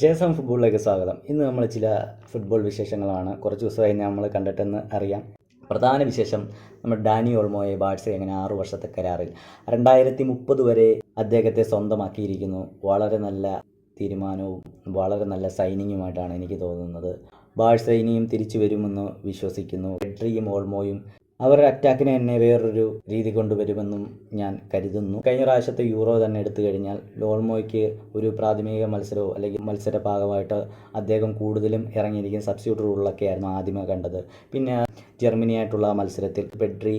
ജയസം ഫുട്ബോളിലേക്ക് സ്വാഗതം. ഇന്ന് നമ്മൾ ചില ഫുട്ബോൾ വിശേഷങ്ങളാണ്. കുറച്ച് ദിവസമായി നമ്മൾ കണ്ടിട്ടെന്ന് അറിയാം. പ്രധാന വിശേഷം നമ്മൾ ഡാനി ഓൾമോയെ ബാഴ്സ എങ്ങനെ ആറു വർഷത്തെ കരാറിൽ. രണ്ടായിരത്തി മുപ്പത് വരെ അദ്ദേഹത്തെ സ്വന്തമാക്കിയിരിക്കുന്നു. വളരെ നല്ല തീരുമാനവും വളരെ നല്ല സൈനിങ്ങുമായിട്ടാണ് എനിക്ക് തോന്നുന്നത്. ബാഴ്സ ഇനിയും തിരിച്ചു വരുമെന്ന് വിശ്വസിക്കുന്നു. പെഡ്രിയും ഓൾമോയും അവരുടെ അറ്റാക്കിനെ തന്നെ വേറൊരു രീതി കൊണ്ടുവരുമെന്നും ഞാൻ കരുതുന്നു. കഴിഞ്ഞ പ്രാവശ്യത്തെ യൂറോ തന്നെ എടുത്തു കഴിഞ്ഞാൽ ലോൾമോയ്ക്ക് ഒരു പ്രാഥമിക മത്സരമോ അല്ലെങ്കിൽ മത്സര ഭാഗമായിട്ട് അദ്ദേഹം കൂടുതലും ഇറങ്ങിയിരിക്കുന്ന സബ്സ്റ്റിറ്റ്യൂട്ട് റൂളിലൊക്കെ ആയിരുന്നു ആദ്യമേ കണ്ടത്. പിന്നെ ജർമ്മനിയായിട്ടുള്ള മത്സരത്തിൽ പെഡ്രി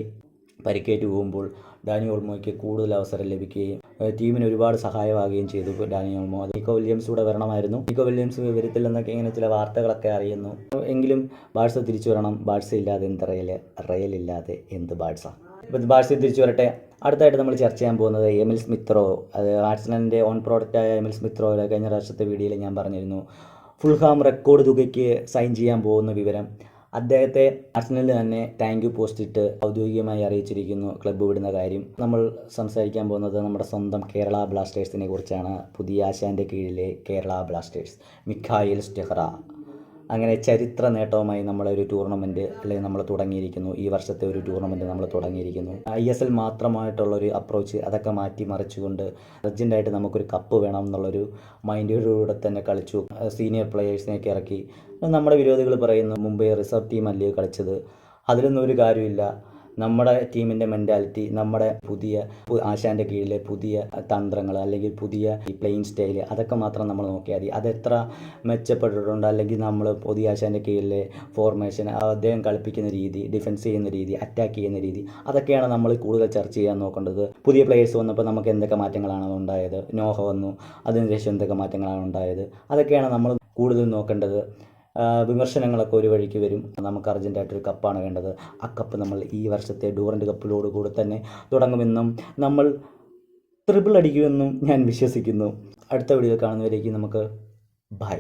പരിക്കേറ്റ് പോകുമ്പോൾ ഡാനി ഓൾമോയ്ക്ക് കൂടുതൽ അവസരം ലഭിക്കുകയും ടീമിന് ഒരുപാട് സഹായമാകുകയും ചെയ്തു ഡാനി ഓൾമോ. അത് നിക്കോ വില്യംസ് കൂടെ വരണമായിരുന്നു. നിക്കോ വില്യംസ് വരത്തില്ലെന്നൊക്കെ ഇങ്ങനെ ചില വാർത്തകളൊക്കെ അറിയുന്നു. എങ്കിലും ബാഴ്സ തിരിച്ചു വരണം. ബാഴ്സ ഇല്ലാതെ എന്ത് റയൽ റയൽ ഇല്ലാതെ എന്ത് ബാഴ്സ? ഇപ്പം ബാഴ്സ തിരിച്ചു വരട്ടെ. അടുത്തായിട്ട് നമ്മൾ ചർച്ച ചെയ്യാൻ പോകുന്നത് എമിൽ സ്മിത്രോ. അത് ആർട്സ്ലൻഡിന്റെ ഓൺ പ്രോഡക്റ്റായ എമിൽ സ്മിത്രോ കഴിഞ്ഞ പ്രാവശ്യത്തെ വീഡിയോയിൽ ഞാൻ പറഞ്ഞിരുന്നു. ഫുൾഹാം റെക്കോർഡ് തുകയ്ക്ക് സൈൻ ചെയ്യാൻ പോകുന്ന വിവരം. അദ്ദേഹത്തെ അർസനലിന് തന്നെ താങ്ക് യു പോസ്റ്റ് ഇട്ട് ഔദ്യോഗികമായി അറിയിച്ചിരിക്കുന്നു ക്ലബ്ബ് വിടുന്ന കാര്യം. നമ്മൾ സംസാരിക്കാൻ പോകുന്നത് നമ്മുടെ സ്വന്തം കേരള ബ്ലാസ്റ്റേഴ്സിനെ കുറിച്ചാണ്. പുതിയ ആശാന്റെ കീഴിലെ കേരള ബ്ലാസ്റ്റേഴ്സ് മിഖായിൽ സ്റ്റെഹ്റ. അങ്ങനെ ചരിത്ര നേട്ടവുമായി നമ്മളൊരു ടൂർണമെന്റ് അല്ലെങ്കിൽ നമ്മൾ തുടങ്ങിയിരിക്കുന്നു. ഈ വർഷത്തെ ഒരു ടൂർണമെന്റ് നമ്മൾ തുടങ്ങിയിരിക്കുന്നു. ഐ എസ് എൽ മാത്രമായിട്ടുള്ളൊരു അപ്രോച്ച് അതൊക്കെ മാറ്റി മറിച്ചുകൊണ്ട് അർജന്റായിട്ട് നമുക്കൊരു കപ്പ് വേണം എന്നുള്ളൊരു മൈൻഡിലൂടെ തന്നെ കളിച്ചു. സീനിയർ പ്ലെയേഴ്സിനെയൊക്കെ ഇറക്കി. നമ്മുടെ വിരോധികൾ പറയുന്നു മുംബൈ റിസർവ് ടീം അല്ലേ കളിച്ചത്? അതിലൊന്നും ഒരു കാര്യമില്ല നമ്മുടെ ടീമിന്റെ മെന്റാലിറ്റി നമ്മുടെ പുതിയ ആശാന്റെ കീഴിലെ പുതിയ തന്ത്രങ്ങൾ അല്ലെങ്കിൽ പുതിയ പ്ലെയിൻ സ്റ്റൈൽ അതൊക്കെ മാത്രം നമ്മൾ നോക്കിയാൽ മതി. അതെത്ര മെച്ചപ്പെട്ടിട്ടുണ്ട് അല്ലെങ്കിൽ നമ്മൾ പുതിയ ആശാന്റെ കീഴിലെ ഫോർമേഷൻ അദ്ദേഹം കളിപ്പിക്കുന്ന രീതി ഡിഫൻസ് ചെയ്യുന്ന രീതി അറ്റാക്ക് ചെയ്യുന്ന രീതി അതൊക്കെയാണ് നമ്മൾ കൂടുതൽ ചർച്ച ചെയ്യാൻ നോക്കേണ്ടത്. പുതിയ പ്ലേയേഴ്സ് വന്നപ്പോൾ നമുക്ക് എന്തൊക്കെ മാറ്റങ്ങളാണ് ഉണ്ടായത്? നോഹ വന്നു അതിനുശേഷം എന്തൊക്കെ മാറ്റങ്ങളാണ് ഉണ്ടായത്? അതൊക്കെയാണ് നമ്മൾ കൂടുതൽ നോക്കേണ്ടത്. വിമർശനങ്ങളൊക്കെ ഒരു വഴിക്ക് വരും. നമുക്ക് അർജന്റായിട്ടൊരു കപ്പാണ് വേണ്ടത്. ആ കപ്പ് നമ്മൾ ഈ വർഷത്തെ ഡൂറന്റ് കപ്പിലോട് കൂടെ തന്നെ തുടങ്ങുമെന്നും നമ്മൾ ട്രിപ്പിൾ അടിക്കുമെന്നും ഞാൻ വിശ്വസിക്കുന്നു. അടുത്ത വീഡിയോ കാണുന്നവരേക്ക് നമുക്ക് ബൈ